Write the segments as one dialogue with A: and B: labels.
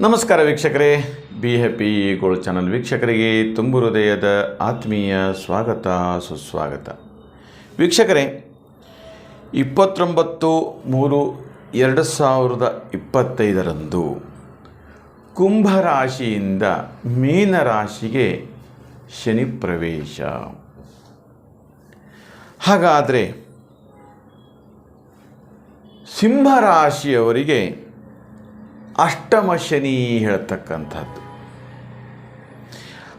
A: ನಮಸ್ಕಾರ ವೀಕ್ಷಕರೇ. Be happy gold channel ವೀಕ್ಷಕರಿಗೆ ತುಂಬು ಹೃದಯದ ಆತ್ಮೀಯ ಸ್ವಾಗತ, ಸುಸ್ವಾಗತ. ವೀಕ್ಷಕರೇ, ಇಪ್ಪತ್ತೊಂಬತ್ತು ಮೂರು ಎರಡು ಸಾವಿರದ ಇಪ್ಪತ್ತೈದರಂದು ಕುಂಭರಾಶಿಯಿಂದ ಮೀನರಾಶಿಗೆ ಶನಿ ಪ್ರವೇಶ. ಹಾಗಾದರೆ, ಸಿಂಹರಾಶಿಯವರಿಗೆ ಅಷ್ಟಮ ಶನಿ ಹೇಳ್ತಕ್ಕಂಥದ್ದು.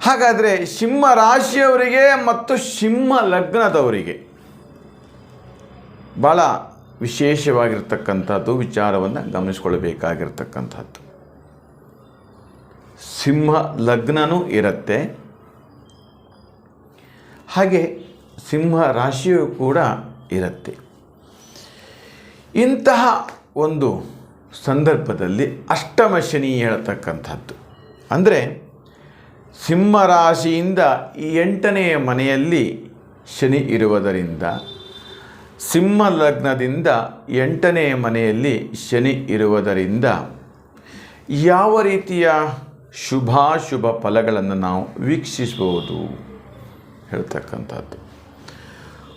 A: ಹಾಗಾದರೆ ಸಿಂಹ ರಾಶಿಯವರಿಗೆ ಮತ್ತು ಸಿಂಹ ಲಗ್ನದವರಿಗೆ ಭಾಳ ವಿಶೇಷವಾಗಿರ್ತಕ್ಕಂಥದ್ದು ವಿಚಾರವನ್ನು ಗಮನಿಸ್ಕೊಳ್ಬೇಕಾಗಿರ್ತಕ್ಕಂಥದ್ದು. ಸಿಂಹ ಲಗ್ನನೂ ಇರುತ್ತೆ. ಹಾಗೆ ಸಿಂಹ ರಾಶಿಯೂ ಕೂಡ ಇರುತ್ತೆ. ಇಂತಹ ಒಂದು ಸಂದರ್ಭದಲ್ಲಿ ಅಷ್ಟಮ ಶನಿ ಹೇಳ್ತಕ್ಕಂಥದ್ದು. ಅಂದರೆ ಸಿಂಹರಾಶಿಯಿಂದ ಈ ಎಂಟನೆಯ ಮನೆಯಲ್ಲಿ ಶನಿ ಇರುವುದರಿಂದ ಸಿಂಹ ಲಗ್ನದಿಂದ ಎಂಟನೆಯ ಮನೆಯಲ್ಲಿ ಶನಿ ಇರುವುದರಿಂದ ಯಾವ ರೀತಿಯ ಶುಭಾಶುಭ ಫಲಗಳನ್ನು ನಾವು ವೀಕ್ಷಿಸಬಹುದು? ಹೇಳ್ತಕ್ಕಂಥದ್ದು.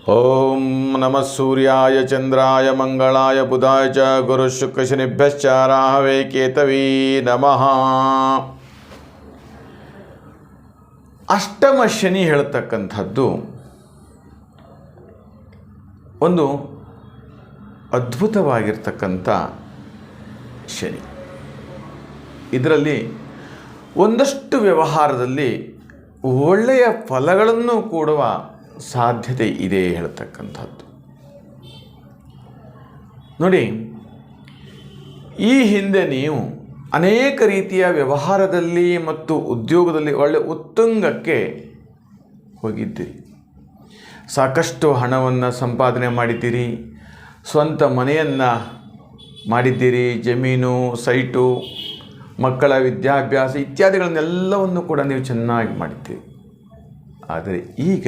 A: ಓಂ ನಮಃ ಸೂರ್ಯಾಯ ಚಂದ್ರಾಯ ಮಂಗಳಾಯ ಬುಧಾಯ ಚ ಗುರು ಶುಕ್ರ ಶನಿಭ್ಯಶ್ಚ ರಾಹವೇ ಕೇತವೀ ನಮಃ ಅಷ್ಟಮ ಶನಿ ಹೇಳ್ತಕ್ಕಂಥದ್ದು ಒಂದು ಅದ್ಭುತವಾಗಿರ್ತಕ್ಕಂಥ ಶನಿ. ಇದರಲ್ಲಿ ಒಂದಷ್ಟು ವ್ಯವಹಾರದಲ್ಲಿ ಒಳ್ಳೆಯ ಫಲಗಳನ್ನು ಕೊಡುವ ಸಾಧ್ಯತೆ ಇದೆ ಹೇಳ್ತಕ್ಕಂಥದ್ದು. ನೋಡಿ, ಈ ಹಿಂದೆ ನೀವು ಅನೇಕ ರೀತಿಯ ವ್ಯವಹಾರದಲ್ಲಿ ಮತ್ತು ಉದ್ಯೋಗದಲ್ಲಿ ಒಳ್ಳೆ ಉತ್ತುಂಗಕ್ಕೆ ಹೋಗಿದ್ದೀರಿ. ಸಾಕಷ್ಟು ಹಣವನ್ನು ಸಂಪಾದನೆ ಮಾಡಿದ್ದೀರಿ, ಸ್ವಂತ ಮನೆಯನ್ನು ಮಾಡಿದ್ದೀರಿ, ಜಮೀನು, ಸೈಟು, ಮಕ್ಕಳ ವಿದ್ಯಾಭ್ಯಾಸ ಇತ್ಯಾದಿಗಳನ್ನೆಲ್ಲವನ್ನು ಕೂಡ ನೀವು ಚೆನ್ನಾಗಿ ಮಾಡಿದ್ದೀರಿ. ಆದರೆ ಈಗ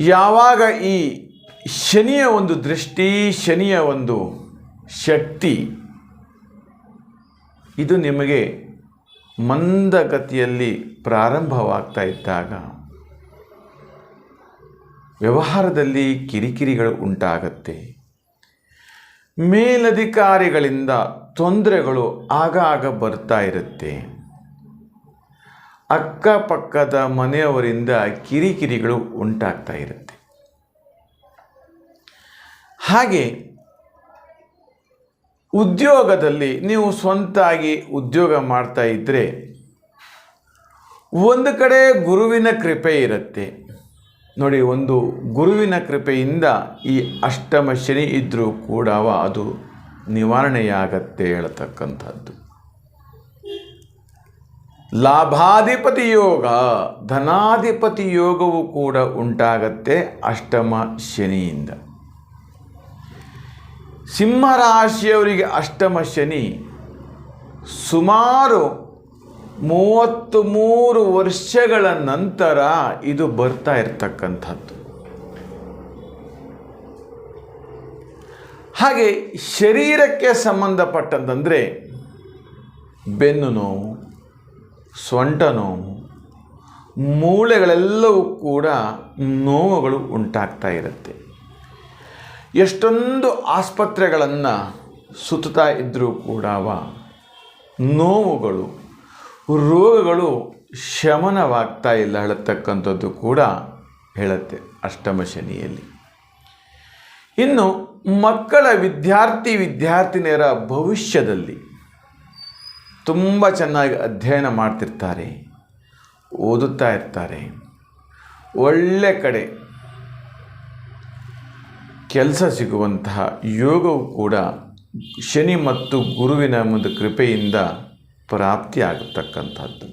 A: ಯಾವಾಗ ಈ ಶನಿಯ ಒಂದು ದೃಷ್ಟಿ, ಶನಿಯ ಒಂದು ಶಕ್ತಿ, ಇದು ನಿಮಗೆ ಮಂದಗತಿಯಲ್ಲಿ ಪ್ರಾರಂಭವಾಗ್ತಾ ಇದ್ದಾಗ ವ್ಯವಹಾರದಲ್ಲಿ ಕಿರಿಕಿರಿಗಳು ಉಂಟಾಗತ್ತೆ. ಮೇಲಧಿಕಾರಿಗಳಿಂದ ತೊಂದರೆಗಳು ಆಗಾಗ ಬರ್ತಾ ಇರುತ್ತೆ. ಅಕ್ಕಪಕ್ಕದ ಮನೆಯವರಿಂದ ಕಿರಿಕಿರಿಗಳು ಉಂಟಾಗ್ತಾ ಇರುತ್ತೆ. ಹಾಗೆ ಉದ್ಯೋಗದಲ್ಲಿ ನೀವು ಸ್ವಂತಾಗಿ ಉದ್ಯೋಗ ಮಾಡ್ತಾ ಇದ್ದರೆ ಒಂದು ಕಡೆ ಗುರುವಿನ ಕೃಪೆ ಇರುತ್ತೆ. ನೋಡಿ, ಒಂದು ಗುರುವಿನ ಕೃಪೆಯಿಂದ ಈ ಅಷ್ಟಮ ಶನಿ ಇದ್ದರೂ ಕೂಡ ಅದು ನಿವಾರಣೆಯಾಗತ್ತೆ ಹೇಳ್ತಕ್ಕಂಥದ್ದು. ಲಾಭಾಧಿಪತಿ ಯೋಗ, ಧನಾಧಿಪತಿ ಯೋಗವು ಕೂಡ ಉಂಟಾಗತ್ತೆ ಅಷ್ಟಮ ಶನಿಯಿಂದ. ಸಿಂಹರಾಶಿಯವರಿಗೆ ಅಷ್ಟಮ ಶನಿ ಸುಮಾರು ಮೂವತ್ತು ಮೂರು ವರ್ಷಗಳ ನಂತರ ಇದು ಬರ್ತಾ ಇರ್ತಕ್ಕಂಥದ್ದು. ಹಾಗೆ ಶರೀರಕ್ಕೆ ಸಂಬಂಧಪಟ್ಟಂತಂದರೆ ಬೆನ್ನು ನೋವು ಸೊಂಟ ನೋವು ಮೂಳೆಗಳೆಲ್ಲವೂ ಕೂಡ ನೋವುಗಳು ಉಂಟಾಗ್ತಾ ಇರುತ್ತೆ. ಎಷ್ಟೊಂದು ಆಸ್ಪತ್ರೆಗಳನ್ನು ಸುತ್ತಾ ಇದ್ದರೂ ಕೂಡ ನೋವುಗಳು, ರೋಗಗಳು ಶಮನವಾಗ್ತಾ ಇಲ್ಲ ಹೇಳತಕ್ಕಂಥದ್ದು ಕೂಡ ಹೇಳುತ್ತೆ ಅಷ್ಟಮ ಶನಿಯಲ್ಲಿ. ಇನ್ನು ಮಕ್ಕಳ ವಿದ್ಯಾರ್ಥಿ, ವಿದ್ಯಾರ್ಥಿನಿಯರ ಭವಿಷ್ಯದಲ್ಲಿ ತುಂಬ ಚೆನ್ನಾಗಿ ಅಧ್ಯಯನ ಮಾಡ್ತಿರ್ತಾರೆ, ಓದುತ್ತಾ ಇರ್ತಾರೆ. ಒಳ್ಳೆ ಕಡೆ ಕೆಲಸ ಸಿಗುವಂತಹ ಯೋಗವು ಕೂಡ ಶನಿ ಮತ್ತು ಗುರುವಿನ ಒಂದು ಕೃಪೆಯಿಂದ ಪ್ರಾಪ್ತಿಯಾಗತಕ್ಕಂಥದ್ದು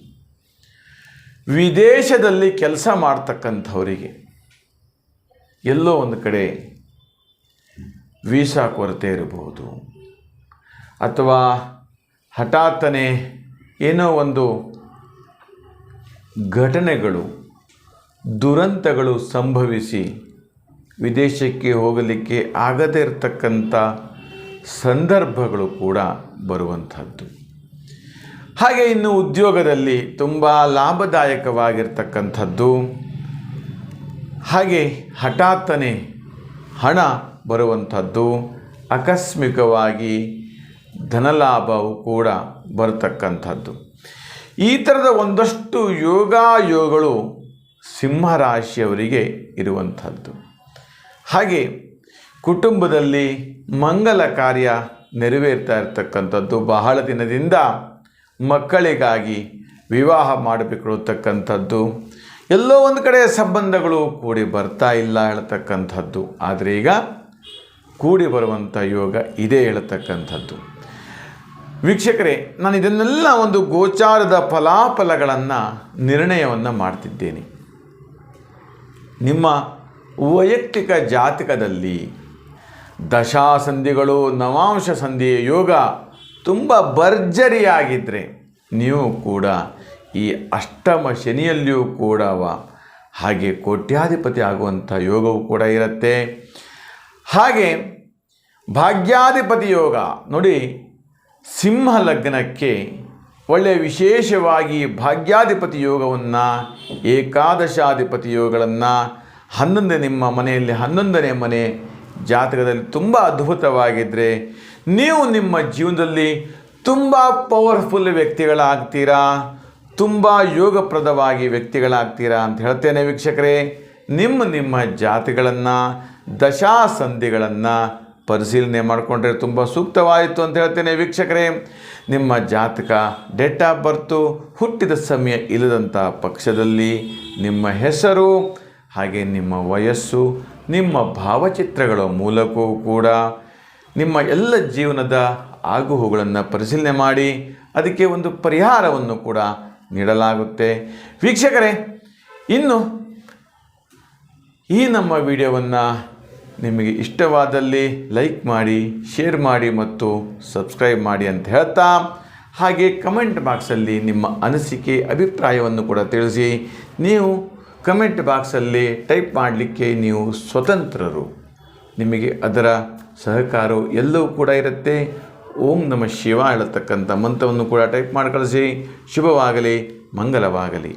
A: ವಿದೇಶದಲ್ಲಿ ಕೆಲಸ ಮಾಡ್ತಕ್ಕಂಥವರಿಗೆ ಎಲ್ಲೋ ಒಂದು ಕಡೆ ವೀಸಾ ಕೊರತೆ ಇರಬಹುದು. ಅಥವಾ ಹಠಾತ್ತನೆ ಏನೋ ಒಂದು ಘಟನೆಗಳು, ದುರಂತಗಳು ಸಂಭವಿಸಿ ವಿದೇಶಕ್ಕೆ ಹೋಗಲಿಕ್ಕೆ ಆಗದೇ ಇರತಕ್ಕಂಥ ಸಂದರ್ಭಗಳು ಕೂಡ ಬರುವಂಥದ್ದು. ಹಾಗೆ ಇನ್ನು ಉದ್ಯೋಗದಲ್ಲಿ ತುಂಬ ಲಾಭದಾಯಕವಾಗಿರ್ತಕ್ಕಂಥದ್ದು. ಹಾಗೆ ಹಠಾತ್ತನೆ ಹಣ ಬರುವಂಥದ್ದು. ಆಕಸ್ಮಿಕವಾಗಿ ಧನಲಾಭವು ಕೂಡ ಬರತಕ್ಕಂಥದ್ದು. ಈ ಥರದ ಒಂದಷ್ಟು ಯೋಗಾಯೋಗಗಳು ಸಿಂಹರಾಶಿಯವರಿಗೆ ಇರುವಂಥದ್ದು. ಹಾಗೆ ಕುಟುಂಬದಲ್ಲಿ ಮಂಗಲ ಕಾರ್ಯ ನೆರವೇರ್ತಾ ಇರತಕ್ಕಂಥದ್ದು, ಬಹಳ ದಿನದಿಂದ ಮಕ್ಕಳಿಗಾಗಿ ವಿವಾಹ ಮಾಡಬೇಕಿರತಕ್ಕಂಥದ್ದು ಎಲ್ಲೋ ಒಂದು ಕಡೆ ಸಂಬಂಧಗಳು ಕೂಡಿ ಬರ್ತಾ ಇಲ್ಲ ಹೇಳ್ತಕ್ಕಂಥದ್ದು. ಆದರೆ ಈಗ ಕೂಡಿ ಬರುವಂಥ ಯೋಗ ಇದೇ ಹೇಳ್ತಕ್ಕಂಥದ್ದು. ವೀಕ್ಷಕರೇ, ನಾನು ಇದನ್ನೆಲ್ಲ ಒಂದು ಗೋಚಾರದ ಫಲಾಫಲಗಳನ್ನು ನಿರ್ಣಯವನ್ನು ಮಾಡ್ತಿದ್ದೇನೆ. ನಿಮ್ಮ ವೈಯಕ್ತಿಕ ಜಾತಕದಲ್ಲಿ ದಶಾಸಂಧಿಗಳು, ನವಾಂಶ ಸಂಧಿಯ ಯೋಗ ತುಂಬ ಭರ್ಜರಿಯಾಗಿದ್ದರೆ ನೀವು ಕೂಡ ಈ ಅಷ್ಟಮ ಶನಿಯಲ್ಲಿಯೂ ಕೂಡ ಹಾಗೆ ಕೋಟ್ಯಾಧಿಪತಿ ಆಗುವಂಥ ಯೋಗವು ಕೂಡ ಇರುತ್ತೆ. ಹಾಗೆ ಭಾಗ್ಯಾಧಿಪತಿ ಯೋಗ, ನೋಡಿ ಸಿಂಹ ಲಗ್ನಕ್ಕೆ ಒಳ್ಳೆಯ ವಿಶೇಷವಾಗಿ ಭಾಗ್ಯಾಧಿಪತಿ ಯೋಗವನ್ನು, ಏಕಾದಶಾಧಿಪತಿ ಯೋಗಗಳನ್ನು ಹನ್ನೊಂದನೇ ನಿಮ್ಮ ಮನೆಯಲ್ಲಿ ಹನ್ನೊಂದನೇ ಮನೆ ಜಾತಕದಲ್ಲಿ ತುಂಬ ಅದ್ಭುತವಾಗಿದ್ದರೆ ನೀವು ನಿಮ್ಮ ಜೀವನದಲ್ಲಿ ತುಂಬ ಪವರ್ಫುಲ್ ವ್ಯಕ್ತಿಗಳಾಗ್ತೀರಾ? ತುಂಬ ಯೋಗಪ್ರದವಾಗಿ ವ್ಯಕ್ತಿಗಳಾಗ್ತೀರಾ ಅಂತ ಹೇಳ್ತೇನೆ ವೀಕ್ಷಕರೇ. ನಿಮ್ಮ ನಿಮ್ಮ ಜಾತಿಗಳನ್ನು, ದಶಾಸಂಧಿಗಳನ್ನು ಪರಿಶೀಲನೆ ಮಾಡಿಕೊಂಡ್ರೆ ತುಂಬ ಸೂಕ್ತವಾಯಿತು ಅಂತ ಹೇಳ್ತೇನೆ ವೀಕ್ಷಕರೇ. ನಿಮ್ಮ ಜಾತಕ ಡೇಟ್ ಆಫ್ ಬರ್ತು ಹುಟ್ಟಿದ ಸಮಯ ಇಲ್ಲದಂಥ ಪಕ್ಷದಲ್ಲಿ ನಿಮ್ಮ ಹೆಸರು, ಹಾಗೆ ನಿಮ್ಮ ವಯಸ್ಸು, ನಿಮ್ಮ ಭಾವಚಿತ್ರಗಳ ಮೂಲಕವೂ ಕೂಡ ನಿಮ್ಮ ಎಲ್ಲ ಜೀವನದ ಆಗುಹುಗಳನ್ನು ಪರಿಶೀಲನೆ ಮಾಡಿ ಅದಕ್ಕೆ ಒಂದು ಪರಿಹಾರವನ್ನು ಕೂಡ ನೀಡಲಾಗುತ್ತೆ. ವೀಕ್ಷಕರೇ, ಇನ್ನು ಈ ನಮ್ಮ ವಿಡಿಯೋವನ್ನು ನಿಮಗೆ ಇಷ್ಟವಾದಲ್ಲಿ ಲೈಕ್ ಮಾಡಿ, ಶೇರ್ ಮಾಡಿ ಮತ್ತು ಸಬ್ಸ್ಕ್ರೈಬ್ ಮಾಡಿ ಅಂತ ಹೇಳ್ತಾ ಹಾಗೆ ಕಮೆಂಟ್ ಬಾಕ್ಸಲ್ಲಿ ನಿಮ್ಮ ಅನಿಸಿಕೆ, ಅಭಿಪ್ರಾಯವನ್ನು ಕೂಡ ತಿಳಿಸಿ. ನೀವು ಕಮೆಂಟ್ ಬಾಕ್ಸಲ್ಲಿ ಟೈಪ್ ಮಾಡಲಿಕ್ಕೆ ನೀವು ಸ್ವತಂತ್ರರು. ನಿಮಗೆ ಅದರ ಸಹಕಾರವು ಎಲ್ಲವೂ ಕೂಡ ಇರುತ್ತೆ. ಓಂ ನಮ ಶಿವ ಹೇಳತಕ್ಕಂಥ ಮಂತ್ರವನ್ನು ಕೂಡ ಟೈಪ್ ಮಾಡಿ ಕಳಿಸಿ. ಶುಭವಾಗಲಿ, ಮಂಗಲವಾಗಲಿ.